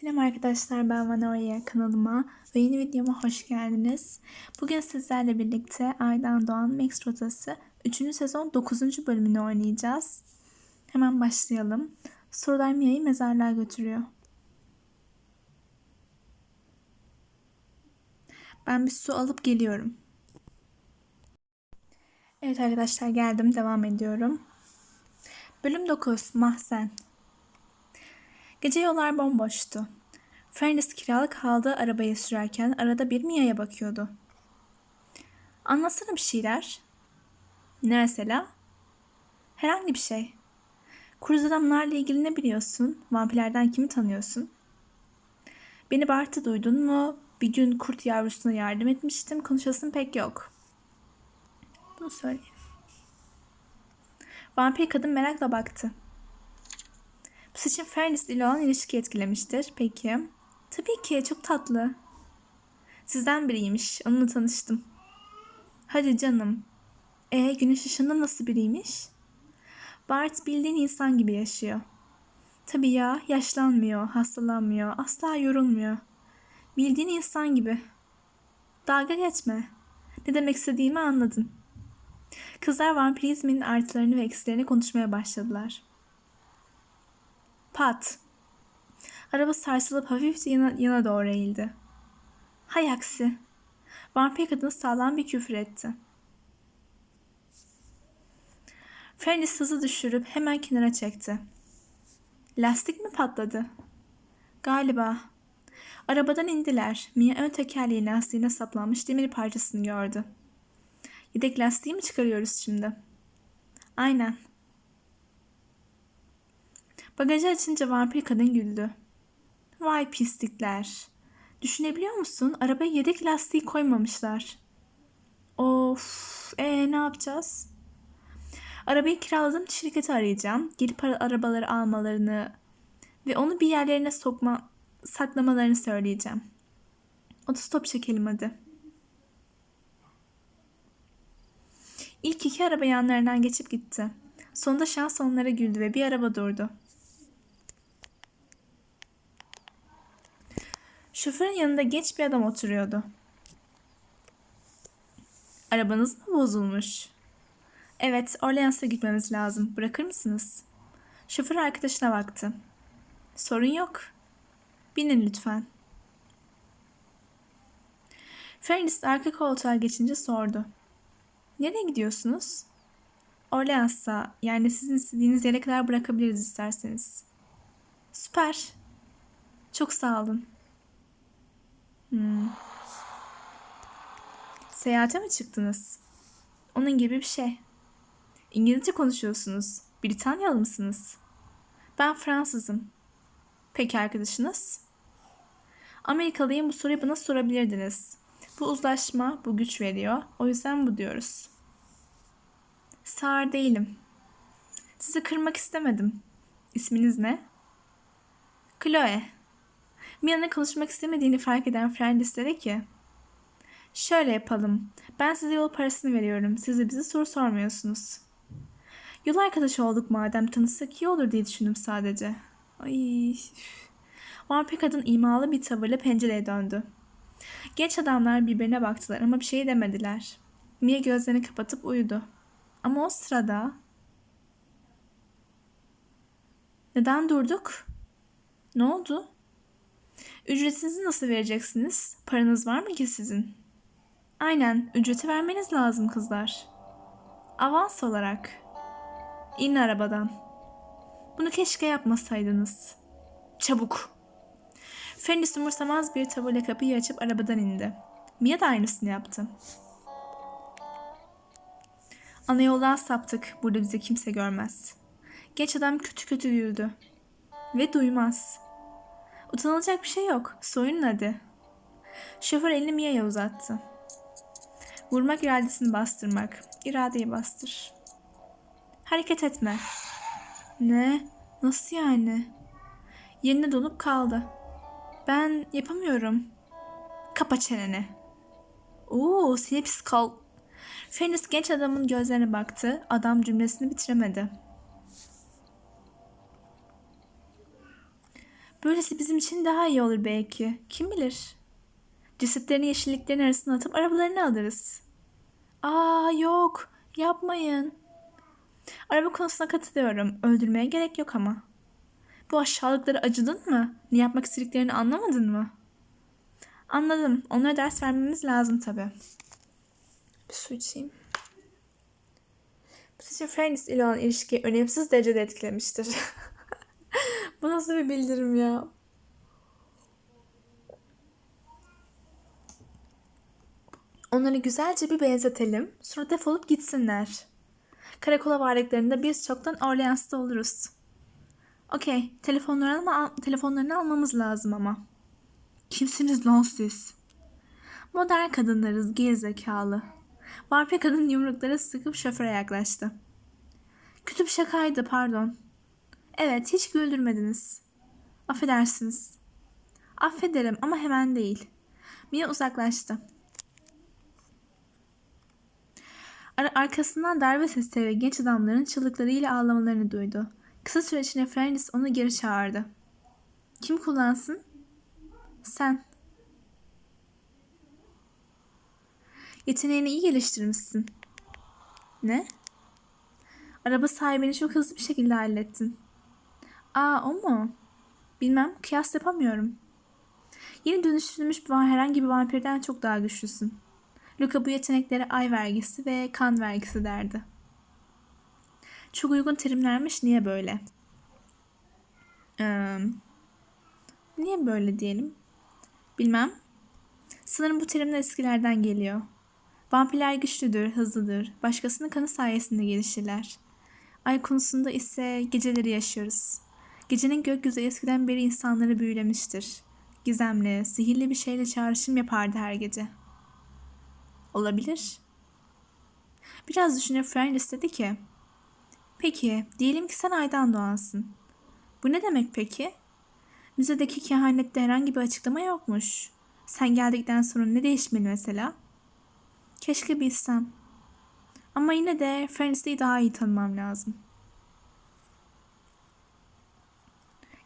Selam arkadaşlar ben Vanoria kanalıma ve yeni videoma hoş geldiniz. Bugün sizlerle birlikte Aydan Doğan Max Rotası 3. sezon 9. bölümünü oynayacağız. Hemen başlayalım. Sorular Mia'yı mezarlığa götürüyor. Ben bir su alıp geliyorum. Evet arkadaşlar geldim devam ediyorum. Bölüm 9 Mahzen Gece yollar bomboştu. Fernandez kiralık kaldığı arabayı sürerken arada bir Mia'ya bakıyordu. Anlatsana bir şeyler. Ne mesela? Herhangi bir şey. Kuruz adamlarla ilgili ne biliyorsun? Vampirlerden kimi tanıyorsun? Beni Bart'ı duydun mu? Bir gün kurt yavrusuna yardım etmiştim. Konuşasın pek yok. Bunu söyleyeyim. Vampir kadın merakla baktı. Seçim Fernis ile olan ilişki etkilemiştir. Peki. Tabii ki çok tatlı. Sizden biriymiş. Onunla tanıştım. Hadi canım. E güneş ışığında nasıl biriymiş? Bart bildiğin insan gibi yaşıyor. Tabii ya yaşlanmıyor, hastalanmıyor, asla yorulmuyor. Bildiğin insan gibi. Dalga geçme. Ne demek istediğimi anladın. Kızlar vampirizmin artılarını ve eksilerini konuşmaya başladılar. Pat. Araba sarsılıp hafifçe yana, yana doğru eğildi. Hay aksi. Vampir kadın sağlam bir küfür etti. Fernis hızı düşürüp hemen kenara çekti. Lastik mi patladı? Galiba. Arabadan indiler. Mia ön tekerleğin lastiğine saplanmış demir parçasını gördü. Yedek lastiği mi çıkarıyoruz şimdi? Aynen. Bagajı açınca vampir kadın güldü. Vay pislikler. Düşünebiliyor musun? Arabaya yedek lastiği koymamışlar. Of, ee ne yapacağız? Arabayı kiraladığım şirketi arayacağım. Gelip ara- arabaları almalarını ve onu bir yerlerine sokma, saklamalarını söyleyeceğim. Otostop çekelim hadi. İlk iki araba yanlarından geçip gitti. Sonunda şans onlara güldü ve bir araba durdu. Şoförün yanında genç bir adam oturuyordu. Arabanız mı bozulmuş? Evet, Orleans'a gitmemiz lazım. Bırakır mısınız? Şoför arkadaşına baktı. Sorun yok. Binin lütfen. Fernis arka koltuğa geçince sordu. Nereye gidiyorsunuz? Orleans'a, yani sizin istediğiniz yere kadar bırakabiliriz isterseniz. Süper. Çok sağ olun. Hmm. Seyahate mi çıktınız? Onun gibi bir şey. İngilizce konuşuyorsunuz. Britanyalı mısınız? Ben Fransızım. Peki arkadaşınız? Amerikalıyım bu soruyu bana sorabilirdiniz. Bu uzlaşma bu güç veriyor. O yüzden bu diyoruz. Sağır değilim. Sizi kırmak istemedim. İsminiz ne? Chloe. Mia'nın konuşmak istemediğini fark eden Ferndis dedi ki Şöyle yapalım. Ben size yol parasını veriyorum. Siz de bize soru sormuyorsunuz. Yol arkadaşı olduk madem tanışsak iyi olur diye düşündüm sadece. Ay. Vampir kadın imalı bir tavırla pencereye döndü. Genç adamlar birbirine baktılar ama bir şey demediler. Mia gözlerini kapatıp uyudu. Ama o sırada... Neden durduk? Ne oldu? Ücretinizi nasıl vereceksiniz? Paranız var mı ki sizin? Aynen, ücreti vermeniz lazım kızlar. Avans olarak. İn arabadan. Bunu keşke yapmasaydınız. Çabuk. Fernis umursamaz bir tavırla kapıyı açıp arabadan indi. Mia da aynısını yaptı. Ana yoldan saptık. Burada bizi kimse görmez. Genç adam kötü kötü güldü. Ve duymaz. Utanılacak bir şey yok. Soyunun hadi. Şoför elini Mia'ya uzattı. Vurmak iradesini bastırmak. İradeyi bastır. Hareket etme. Ne? Nasıl yani? Yerine donup kaldı. Ben yapamıyorum. Kapa çeneni. Oo, seni pis kal. Fernis genç adamın gözlerine baktı. Adam cümlesini bitiremedi. Böylesi bizim için daha iyi olur belki. Kim bilir? Cesetlerini yeşilliklerin arasına atıp arabalarını alırız. Aa yok. Yapmayın. Araba konusuna katılıyorum. Öldürmeye gerek yok ama. Bu aşağılıkları acıdın mı? Ne yapmak istediklerini anlamadın mı? Anladım. Onlara ders vermemiz lazım tabii. Bir su içeyim. Bu sizce Francis ile olan ilişkiyi önemsiz derecede etkilemiştir. Bu nasıl bir bildirim ya? Onları güzelce bir benzetelim. Sonra defolup gitsinler. Karakola vardıklarında biz çoktan Orleans'ta oluruz. Okey, telefonlarını, al- telefonlarını almamız lazım ama. Kimsiniz lan siz? Modern kadınlarız, gerizekalı. Vampir kadın yumrukları sıkıp şoföre yaklaştı. Kötü bir şakaydı, pardon. Evet, hiç güldürmediniz. Affedersiniz. Affederim ama hemen değil. Mia uzaklaştı. Ar- arkasından darbe sesleri ve genç adamların çığlıklarıyla ağlamalarını duydu. Kısa süre içinde Francis onu geri çağırdı. Kim kullansın? Sen. Yeteneğini iyi geliştirmişsin. Ne? Araba sahibini çok hızlı bir şekilde hallettin. Aa o mu? Bilmem, kıyas yapamıyorum. Yeni dönüştürülmüş bir herhangi bir vampirden çok daha güçlüsün. Luca bu yeteneklere ay vergisi ve kan vergisi derdi. Çok uygun terimlermiş, niye böyle? Ee, niye böyle diyelim? Bilmem. Sanırım bu terimler eskilerden geliyor. Vampirler güçlüdür, hızlıdır. Başkasının kanı sayesinde gelişirler. Ay konusunda ise geceleri yaşıyoruz. Gecenin gökyüzü eskiden beri insanları büyülemiştir. Gizemli, sihirli bir şeyle çağrışım yapardı her gece. Olabilir. Biraz düşünüp Francis dedi ki, Peki, diyelim ki sen aydan doğansın. Bu ne demek peki? Müzedeki kehanette herhangi bir açıklama yokmuş. Sen geldikten sonra ne değişmeli mesela? Keşke bilsem. Ama yine de Francis'i daha iyi tanımam lazım.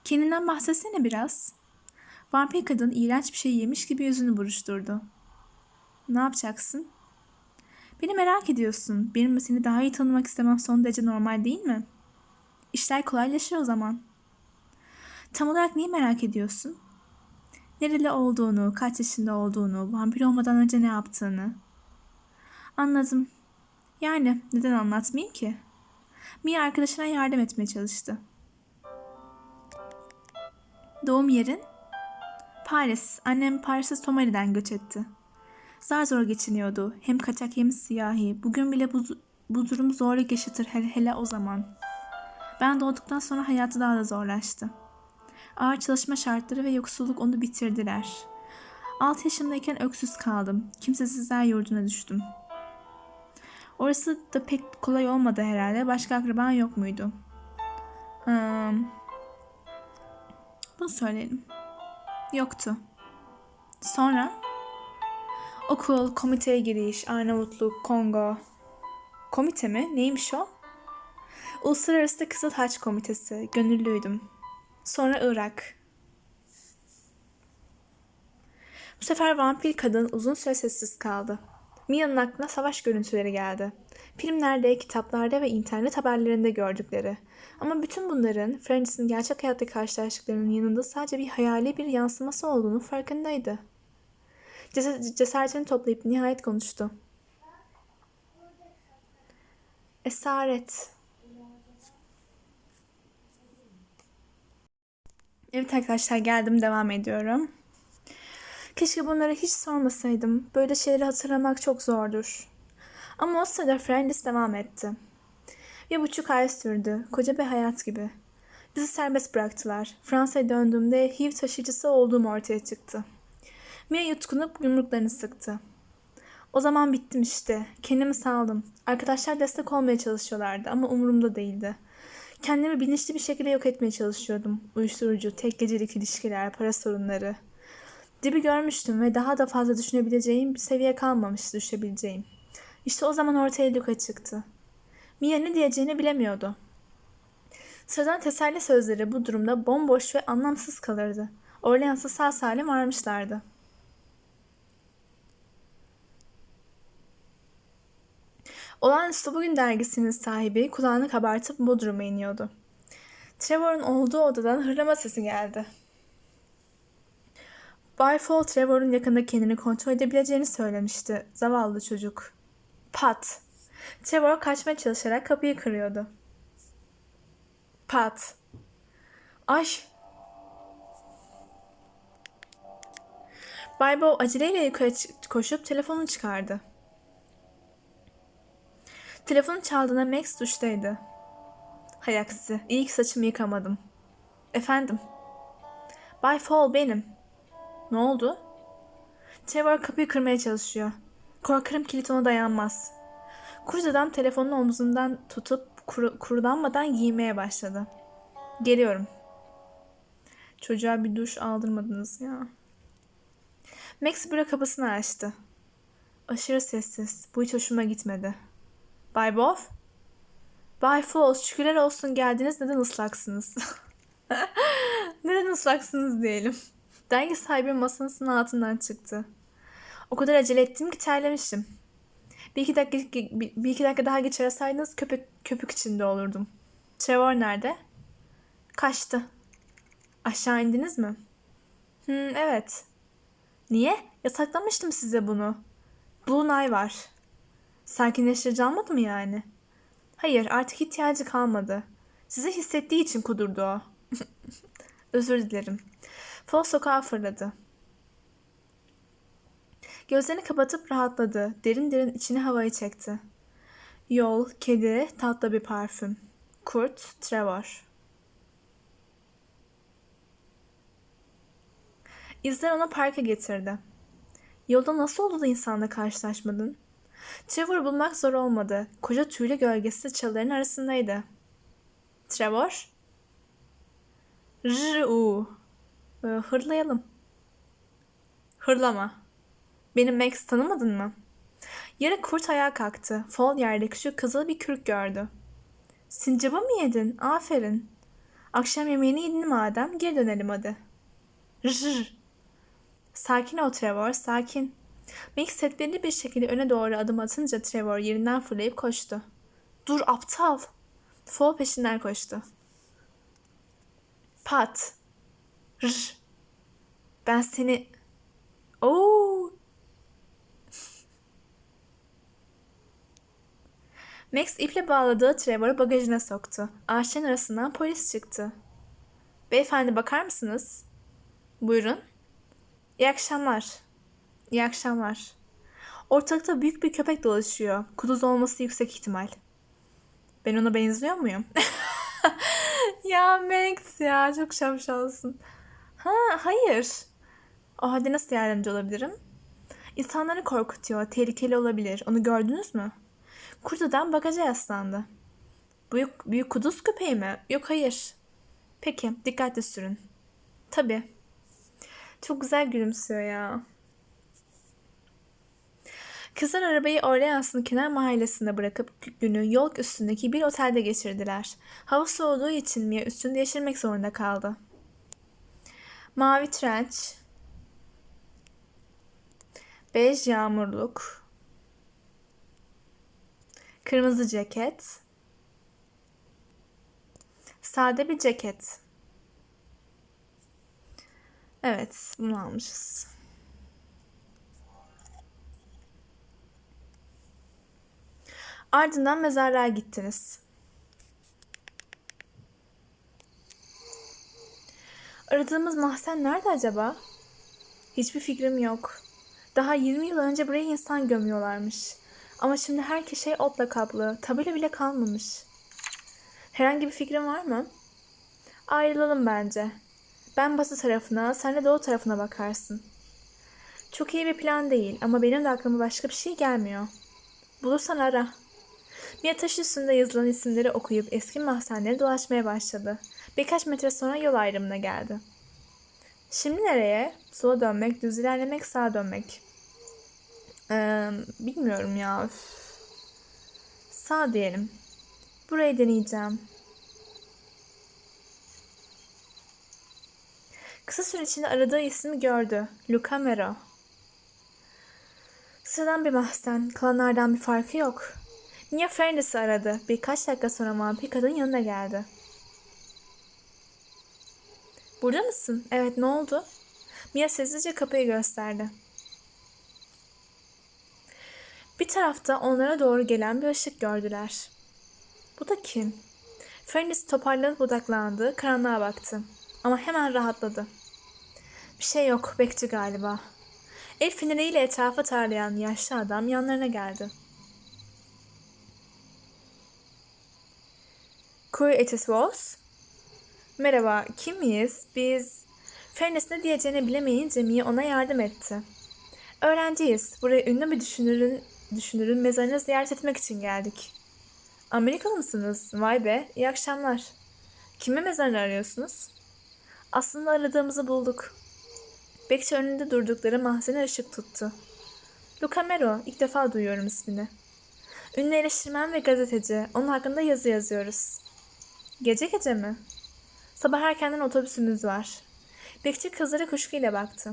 Kendinden bahsetsene biraz. Vampir kadın iğrenç bir şey yemiş gibi yüzünü buruşturdu. Ne yapacaksın? Beni merak ediyorsun. Benim seni daha iyi tanımak istemem son derece normal değil mi? İşler kolaylaşır o zaman. Tam olarak neyi merak ediyorsun? Nereli olduğunu, kaç yaşında olduğunu, vampir olmadan önce ne yaptığını. Anladım. Yani neden anlatmayayım ki? Mia arkadaşına yardım etmeye çalıştı. Doğum yerin? Paris. Annem Paris'e Somali'den göç etti. Zar zor geçiniyordu. Hem kaçak hem siyahi. Bugün bile bu, bu durum zorluk yaşatır hele, hele o zaman. Ben doğduktan sonra hayatı daha da zorlaştı. Ağır çalışma şartları ve yoksulluk onu bitirdiler. 6 yaşındayken öksüz kaldım. Kimsesizler yurduna düştüm. Orası da pek kolay olmadı herhalde. Başka akraban yok muydu? Hmm. Bunu söyleyelim. Yoktu. Sonra okul, komiteye giriş, Arnavutluk, Kongo. Komite mi? Neymiş o? Uluslararası Kızıl Haç Komitesi. Gönüllüydüm. Sonra Irak. Bu sefer vampir kadın uzun süre sessiz kaldı. Mia'nın aklına savaş görüntüleri geldi. Filmlerde, kitaplarda ve internet haberlerinde gördükleri. Ama bütün bunların Francis'in gerçek hayatta karşılaştıklarının yanında sadece bir hayali bir yansıması olduğunu farkındaydı. Ces- cesaretini toplayıp nihayet konuştu. Esaret. Evet arkadaşlar geldim devam ediyorum. Keşke bunları hiç sormasaydım. Böyle şeyleri hatırlamak çok zordur. Ama o sırada Francis devam etti. Bir buçuk ay sürdü. Koca bir hayat gibi. Bizi serbest bıraktılar. Fransa'ya döndüğümde HIV taşıyıcısı olduğum ortaya çıktı. Mia yutkunup yumruklarını sıktı. O zaman bittim işte. Kendimi saldım. Arkadaşlar destek olmaya çalışıyorlardı ama umurumda değildi. Kendimi bilinçli bir şekilde yok etmeye çalışıyordum. Uyuşturucu, tek gecelik ilişkiler, para sorunları. Dibi görmüştüm ve daha da fazla düşünebileceğim bir seviye kalmamıştı düşebileceğim. İşte o zaman ortaya Luka çıktı. Mia ne diyeceğini bilemiyordu. Sıradan teselli sözleri bu durumda bomboş ve anlamsız kalırdı. Orleans'a sağ salim varmışlardı. Olağanüstü Bugün dergisinin sahibi kulağını kabartıp Bodrum'a iniyordu. Trevor'un olduğu odadan hırlama sesi geldi. Bay Fall Trevor'un yakında kendini kontrol edebileceğini söylemişti. Zavallı çocuk. Pat. Trevor kaçmaya çalışarak kapıyı kırıyordu. Pat. Ay. Bay Bow aceleyle yukarı koşup telefonu çıkardı. Telefonu çaldığında Max duştaydı. Hay aksi, iyi ki saçımı yıkamadım. Efendim? Bay Fall benim. Ne oldu? Trevor kapıyı kırmaya çalışıyor. Korkarım kilit ona dayanmaz. Kurt adam telefonun omzundan tutup kuru, kurulanmadan giymeye başladı. Geliyorum. Çocuğa bir duş aldırmadınız ya. Max büro kapısını açtı. Aşırı sessiz. Bu hiç hoşuma gitmedi. Bay Boff? Bay Falls şükürler olsun geldiniz neden ıslaksınız? neden ıslaksınız diyelim. Dergi sahibi masasının altından çıktı. O kadar acele ettim ki terlemişim. Bir iki dakika, bir, iki dakika daha geç köpük, köpük içinde olurdum. Trevor nerede? Kaçtı. Aşağı indiniz mi? Hmm, evet. Niye? Yasaklamıştım size bunu. Blue Eye var. Sakinleştirici almadı mı yani? Hayır artık ihtiyacı kalmadı. Sizi hissettiği için kudurdu o. Özür dilerim. Fol sokağa fırladı. Gözlerini kapatıp rahatladı. Derin derin içine havayı çekti. Yol, kedi, tatlı bir parfüm. Kurt, Trevor. İzler onu parka getirdi. Yolda nasıl oldu da insanla karşılaşmadın? Trevor bulmak zor olmadı. Koca tüylü gölgesi çalıların arasındaydı. Trevor? R-u. Ee, hırlayalım. Hırlama. Benim Max tanımadın mı? Yarı kurt ayağa kalktı. Fall yerde küçük kızıl bir kürk gördü. Sincaba mı yedin? Aferin. Akşam yemeğini yedin madem geri dönelim hadi. Rrr. Sakin ol Trevor, sakin. Max tedbirli bir şekilde öne doğru adım atınca Trevor yerinden fırlayıp koştu. Dur aptal. Fall peşinden koştu. Pat. Rr. Ben seni... Oo. Max iple bağladığı Trevor'ı bagajına soktu. Ağaçların arasından polis çıktı. Beyefendi bakar mısınız? Buyurun. İyi akşamlar. İyi akşamlar. Ortalıkta büyük bir köpek dolaşıyor. Kuduz olması yüksek ihtimal. Ben ona benziyor muyum? ya Max ya çok şapşalsın. Ha hayır. O halde nasıl yardımcı olabilirim? İnsanları korkutuyor, tehlikeli olabilir. Onu gördünüz mü? Kurt adam bagaja yaslandı. Büyük, büyük kuduz köpeği mi? Yok hayır. Peki dikkatli sürün. Tabii. Çok güzel gülümsüyor ya. Kızlar arabayı Orleans'ın kenar mahallesinde bırakıp günü yol üstündeki bir otelde geçirdiler. Hava soğuduğu için Mia üstünü değiştirmek zorunda kaldı. Mavi trenç, bej yağmurluk, kırmızı ceket, sade bir ceket. Evet, bunu almışız. Ardından mezarlığa gittiniz. Aradığımız mahzen nerede acaba? Hiçbir fikrim yok. Daha 20 yıl önce buraya insan gömüyorlarmış. Ama şimdi her şey otla kaplı. Tabela bile kalmamış. Herhangi bir fikrin var mı? Ayrılalım bence. Ben batı tarafına, sen de doğu tarafına bakarsın. Çok iyi bir plan değil ama benim de aklıma başka bir şey gelmiyor. Bulursan ara. Mia taş üstünde yazılan isimleri okuyup eski mahzenleri dolaşmaya başladı. Birkaç metre sonra yol ayrımına geldi. Şimdi nereye? Sola dönmek, düz ilerlemek, sağa dönmek. Ee, bilmiyorum ya. Üf. Sağ diyelim. Burayı deneyeceğim. Kısa süre içinde aradığı ismi gördü. Luca Mero. Sıradan bir bahsten, kalanlardan bir farkı yok. Mia Fernandes'i aradı. Birkaç dakika sonra vampir kadın yanına geldi. Burada mısın? Evet ne oldu? Mia sessizce kapıyı gösterdi. Bir tarafta onlara doğru gelen bir ışık gördüler. Bu da kim? Fernandez toparlanıp odaklandı, karanlığa baktı. Ama hemen rahatladı. Bir şey yok, bekçi galiba. El feneriyle etrafı tarlayan yaşlı adam yanlarına geldi. Kuy etis was? Merhaba, kim miyiz? Biz... Fernandez ne diyeceğini bilemeyince Mia ona yardım etti. Öğrenciyiz. Buraya ünlü bir düşünürün, düşünürün mezarını ziyaret etmek için geldik. Amerikalı mısınız? Vay be, iyi akşamlar. Kimin mezarını arıyorsunuz? Aslında aradığımızı bulduk. Bekçi önünde durdukları mahzene ışık tuttu. Luca Mero, ilk defa duyuyorum ismini. Ünlü eleştirmen ve gazeteci, onun hakkında yazı yazıyoruz. Gece gece mi? Sabah erkenden otobüsümüz var. Bekçi kızlara kuşkuyla baktı.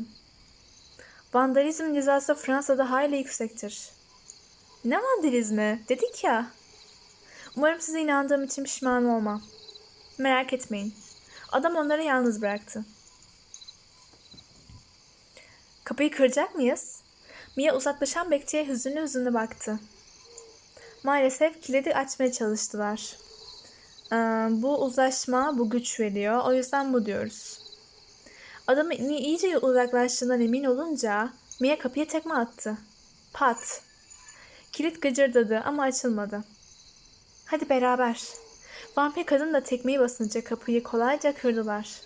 Vandalizm cezası Fransa'da hayli yüksektir. Ne vandalizmi? Dedik ya. Umarım size inandığım için pişman olmam. Merak etmeyin. Adam onları yalnız bıraktı. Kapıyı kıracak mıyız? Mia uzaklaşan bekçiye hüzünlü hüzünlü baktı. Maalesef kilidi açmaya çalıştılar. Ee, bu uzlaşma bu güç veriyor. O yüzden bu diyoruz. Adamın iyice uzaklaştığından emin olunca Mia kapıya tekme attı. Pat. Kilit gıcırdadı ama açılmadı. Hadi beraber. Vampir kadın da tekmeyi basınca kapıyı kolayca kırdılar.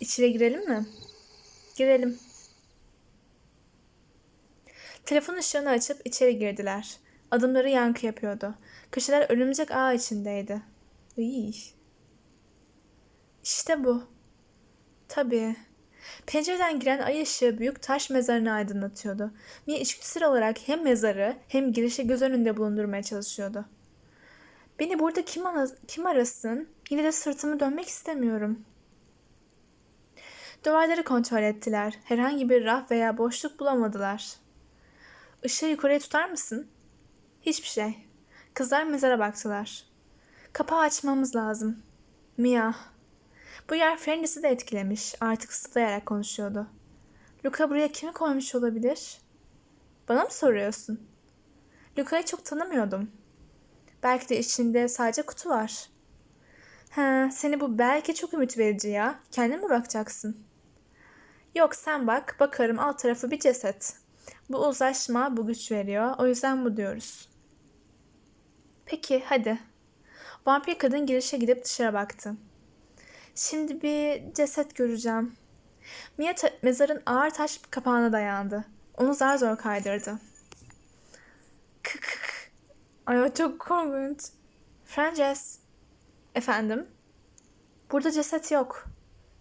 İçeri girelim mi? Girelim. Telefon ışığını açıp içeri girdiler. Adımları yankı yapıyordu. Köşeler örümcek ağ içindeydi. İyi. İşte bu. Tabii. Pencereden giren ay ışığı büyük taş mezarını aydınlatıyordu. Mia içgüdüsel olarak hem mezarı hem girişi göz önünde bulundurmaya çalışıyordu. Beni burada kim, kim arasın? Yine de sırtımı dönmek istemiyorum. Duvarları kontrol ettiler. Herhangi bir raf veya boşluk bulamadılar. Işığı yukarıya tutar mısın? Hiçbir şey. Kızlar mezara baktılar. Kapağı açmamız lazım. Mia. Bu yer Fernandes'i de etkilemiş. Artık ısıtlayarak konuşuyordu. Luca buraya kimi koymuş olabilir? Bana mı soruyorsun? Luca'yı çok tanımıyordum. Belki de içinde sadece kutu var. He, seni bu belki çok ümit verici ya. Kendin mi bakacaksın? Yok sen bak, bakarım alt tarafı bir ceset. Bu uzlaşma bu güç veriyor. O yüzden bu diyoruz. Peki hadi. Vampir kadın girişe gidip dışarı baktı. Şimdi bir ceset göreceğim. Mia mezarın ağır taş kapağına dayandı. Onu zar zor kaydırdı. Kık. Ay o çok korkunç. Frances. Efendim? Burada ceset yok.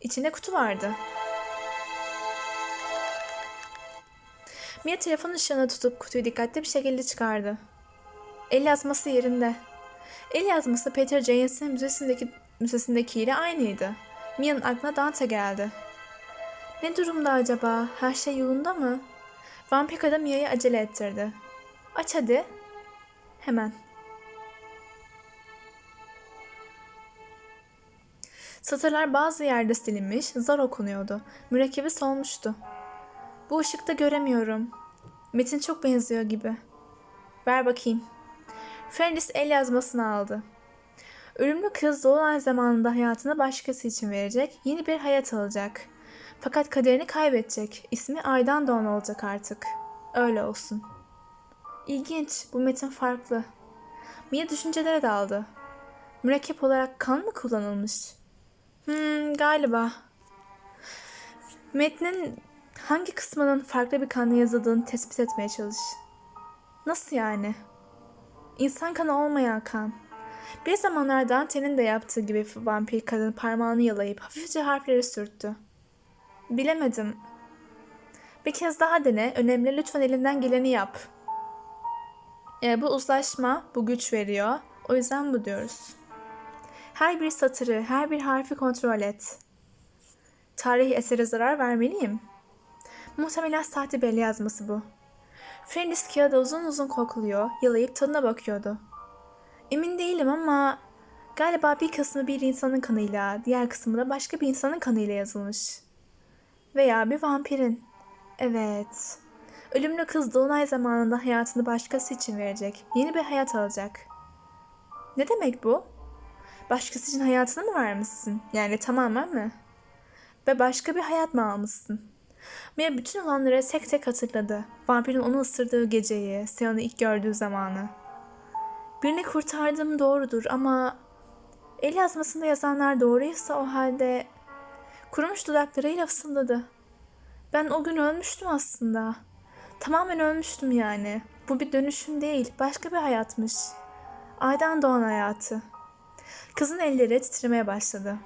İçinde kutu vardı. Mia telefon ışığını tutup kutuyu dikkatli bir şekilde çıkardı. El yazması yerinde. El yazması Peter James'in müzesindeki müzesindekiyle aynıydı. Mia'nın aklına Dante geldi. Ne durumda acaba? Her şey yolunda mı? Vampir kadın Mia'yı acele ettirdi. Aç hadi. Hemen. Satırlar bazı yerde silinmiş, zar okunuyordu. Mürekkebi solmuştu. Bu ışıkta göremiyorum. Metin çok benziyor gibi. Ver bakayım. Fernandez el yazmasını aldı. Ölümlü kız dolunay zamanında hayatını başkası için verecek, yeni bir hayat alacak. Fakat kaderini kaybedecek. İsmi Aydan Doğan olacak artık. Öyle olsun. İlginç, bu metin farklı. Mia düşüncelere daldı. Mürekkep olarak kan mı kullanılmış? Hmm, galiba. Metnin hangi kısmının farklı bir kanla yazıldığını tespit etmeye çalış. Nasıl yani? İnsan kanı olmayan kan. Bir zamanlar Dante'nin de yaptığı gibi vampir kadın parmağını yalayıp hafifçe harfleri sürttü. Bilemedim. Bir kez daha dene. Önemli lütfen elinden geleni yap. E, bu uzlaşma bu güç veriyor. O yüzden bu diyoruz. Her bir satırı, her bir harfi kontrol et. Tarihi esere zarar vermeliyim. Muhtemelen sahte belli yazması bu. Fendis kağıdı uzun uzun kokluyor, yalayıp tadına bakıyordu. Emin değilim ama galiba bir kısmı bir insanın kanıyla, diğer kısmı da başka bir insanın kanıyla yazılmış. Veya bir vampirin. Evet. Ölümlü kız dolunay zamanında hayatını başkası için verecek. Yeni bir hayat alacak. Ne demek bu? Başkası için hayatını mı vermişsin? Yani tamamen mi? Ve başka bir hayat mı almışsın? Mia bütün olanları tek tek hatırladı. Vampirin onu ısırdığı geceyi, Sean'ı ilk gördüğü zamanı. Birini kurtardım doğrudur ama el yazmasında yazanlar doğruysa o halde kurumuş dudaklarıyla fısıldadı. Ben o gün ölmüştüm aslında. Tamamen ölmüştüm yani. Bu bir dönüşüm değil, başka bir hayatmış. Aydan doğan hayatı. Kızın elleri titremeye başladı.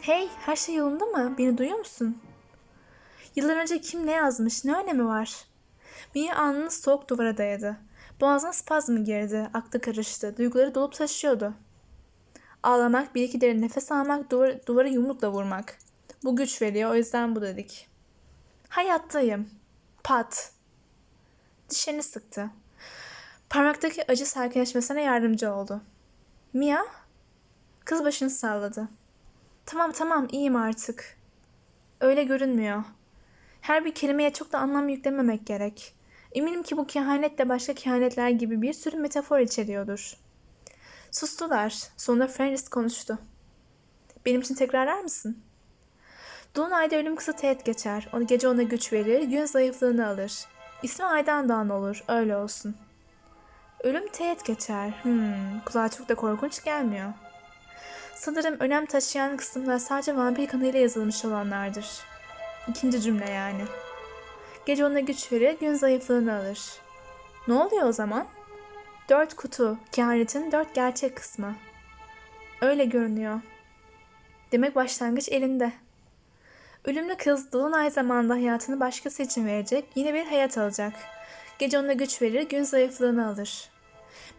Hey, her şey yolunda mı? Beni duyuyor musun? Yıllar önce kim ne yazmış, ne önemi var? Mia alnını soğuk duvara dayadı. Boğazına spazmı girdi, aklı karıştı, duyguları dolup taşıyordu. Ağlamak, bir iki derin nefes almak, duvar, duvara yumrukla vurmak. Bu güç veriyor, o yüzden bu dedik. Hayattayım. Pat. Dişlerini sıktı. Parmaktaki acı sakinleşmesine yardımcı oldu. Mia? Kız başını salladı. Tamam tamam iyiyim artık. Öyle görünmüyor. Her bir kelimeye çok da anlam yüklememek gerek. Eminim ki bu kehanet de başka kehanetler gibi bir sürü metafor içeriyordur. Sustular. Sonunda Fenris konuştu. Benim için tekrarlar mısın? Dolunay'da ölüm kısa teğet geçer. Onu gece ona güç verir, gün zayıflığını alır. İsmi Aydan Doğan olur, öyle olsun. Ölüm teğet geçer. Hmm, kulağa çok da korkunç gelmiyor. Sanırım önem taşıyan kısımlar sadece vampir kanıyla yazılmış olanlardır. İkinci cümle yani. Gece ona güç verir, gün zayıflığını alır. Ne oluyor o zaman? Dört kutu, kehanetin dört gerçek kısmı. Öyle görünüyor. Demek başlangıç elinde. Ölümlü kız dolunay zamanında hayatını başkası için verecek, yine bir hayat alacak. Gece ona güç verir, gün zayıflığını alır.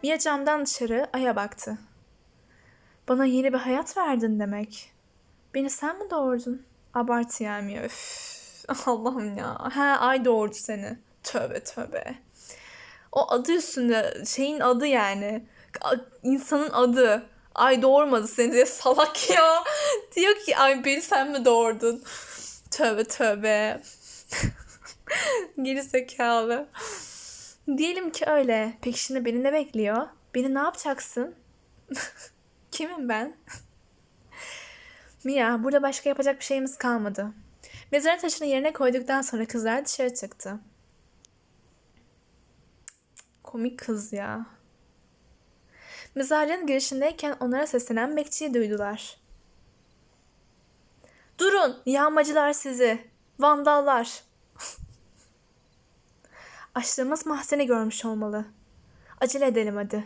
Mia camdan dışarı aya baktı. Bana yeni bir hayat verdin demek. Beni sen mi doğurdun? Abartı yani öf. Allah'ım ya. He ay doğurdu seni. Tövbe tövbe. O adı üstünde şeyin adı yani. insanın adı. Ay doğurmadı seni diye salak ya. Diyor ki ay beni sen mi doğurdun? Tövbe tövbe. Geri zekalı. Diyelim ki öyle. Peki şimdi beni ne bekliyor? Beni ne yapacaksın? Kimim ben? Mia, burada başka yapacak bir şeyimiz kalmadı. Mezar taşını yerine koyduktan sonra kızlar dışarı çıktı. Komik kız ya. Mezarlığın girişindeyken onlara seslenen bekçiyi duydular. Durun, yağmacılar sizi. Vandallar. Açtığımız mahzeni görmüş olmalı. Acele edelim hadi.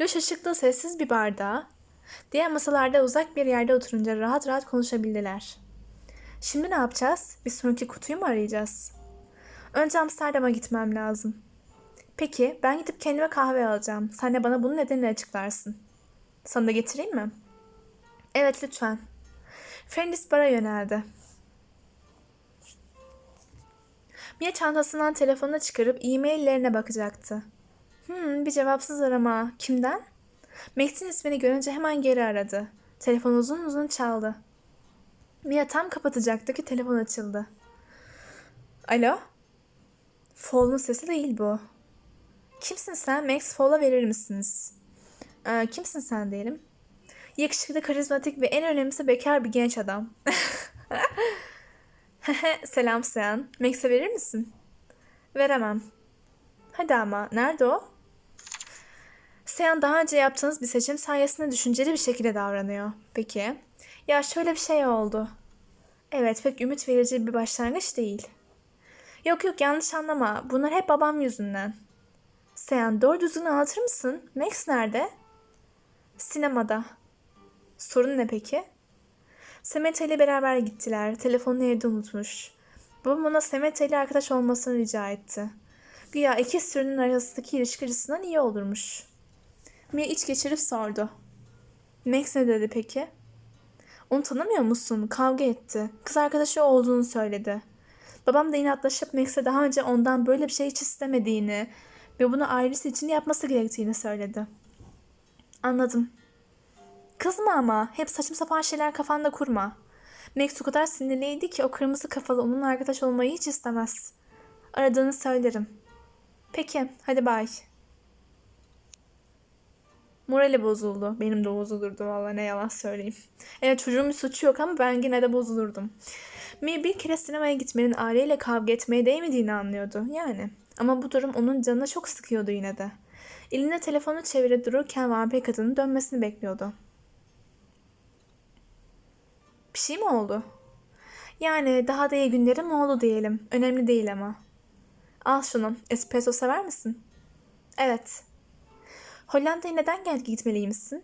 Loş ışıklı sessiz bir bardağa, diğer masalarda uzak bir yerde oturunca rahat rahat konuşabildiler. Şimdi ne yapacağız? Bir sonraki kutuyu mu arayacağız? Önce Amsterdam'a gitmem lazım. Peki, ben gidip kendime kahve alacağım. Sen de bana bunun nedenini açıklarsın. Sana da getireyim mi? Evet, lütfen. Fendis bara yöneldi. Mia çantasından telefonunu çıkarıp e-maillerine bakacaktı. Hmm, bir cevapsız arama. Kimden? Max'in ismini görünce hemen geri aradı. Telefon uzun uzun çaldı. Mia tam kapatacaktı ki telefon açıldı. Alo? Fall'un sesi değil bu. Kimsin sen? Max Fall'a verir misiniz? Ee, kimsin sen diyelim. Yakışıklı, karizmatik ve en önemlisi bekar bir genç adam. Selam Sean. Max'e verir misin? Veremem. Hadi ama. Nerede o? Sean daha önce yaptığınız bir seçim sayesinde düşünceli bir şekilde davranıyor. Peki. Ya şöyle bir şey oldu. Evet pek ümit verici bir başlangıç değil. Yok yok yanlış anlama. Bunlar hep babam yüzünden. Sean doğru düzgün anlatır mısın? Max nerede? Sinemada. Sorun ne peki? Semete ile beraber gittiler. Telefonunu evde unutmuş. Babam ona Semete ile arkadaş olmasını rica etti. Güya iki sürünün arasındaki ilişki açısından iyi olurmuş. Mia iç geçirip sordu. Max ne dedi peki? Onu tanımıyor musun? Kavga etti. Kız arkadaşı olduğunu söyledi. Babam da inatlaşıp Max'e daha önce ondan böyle bir şey hiç istemediğini ve bunu ailesi için yapması gerektiğini söyledi. Anladım. Kızma ama. Hep saçma sapan şeyler kafanda kurma. Max o kadar sinirliydi ki o kırmızı kafalı onun arkadaş olmayı hiç istemez. Aradığını söylerim. Peki, hadi bay. Morali bozuldu. Benim de bozulurdu valla ne yalan söyleyeyim. Evet çocuğun bir suçu yok ama ben yine de bozulurdum. Mi bir kere sinemaya gitmenin aileyle kavga etmeye değmediğini anlıyordu yani. Ama bu durum onun canına çok sıkıyordu yine de. Elinde telefonu çevirip dururken vampir kadının dönmesini bekliyordu. Bir şey mi oldu? Yani daha da iyi günlerim oldu diyelim. Önemli değil ama. Al şunu. Espresso sever misin? Evet. Hollanda'ya neden gel gitmeliymişsin?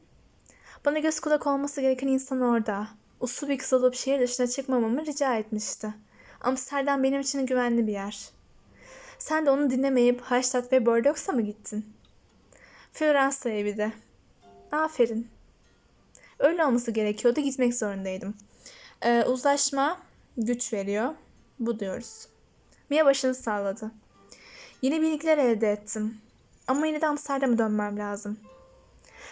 Bana göz kulak olması gereken insan orada. Uslu bir kız olup şehir dışına çıkmamamı rica etmişti. Amsterdam benim için güvenli bir yer. Sen de onu dinlemeyip Hallstatt ve Bordeaux'a mı gittin? Floransa'ya bir de. Aferin. Öyle olması gerekiyordu. Gitmek zorundaydım. Ee, uzlaşma güç veriyor. Bu diyoruz. Mia başını salladı. Yeni bilgiler elde ettim. Ama yine de Amsterdam'a dönmem lazım.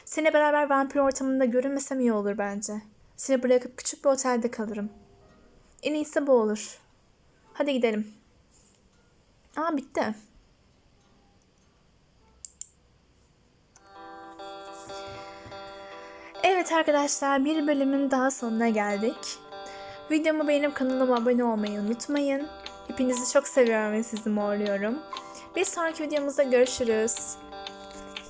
Seninle beraber vampir ortamında görünmesem iyi olur bence. Seni bırakıp küçük bir otelde kalırım. En iyisi bu olur. Hadi gidelim. Aa bitti. Evet arkadaşlar bir bölümün daha sonuna geldik. Videomu beğenip kanalıma abone olmayı unutmayın. Hepinizi çok seviyorum ve sizi morluyorum. Bir sonraki videomuzda görüşürüz.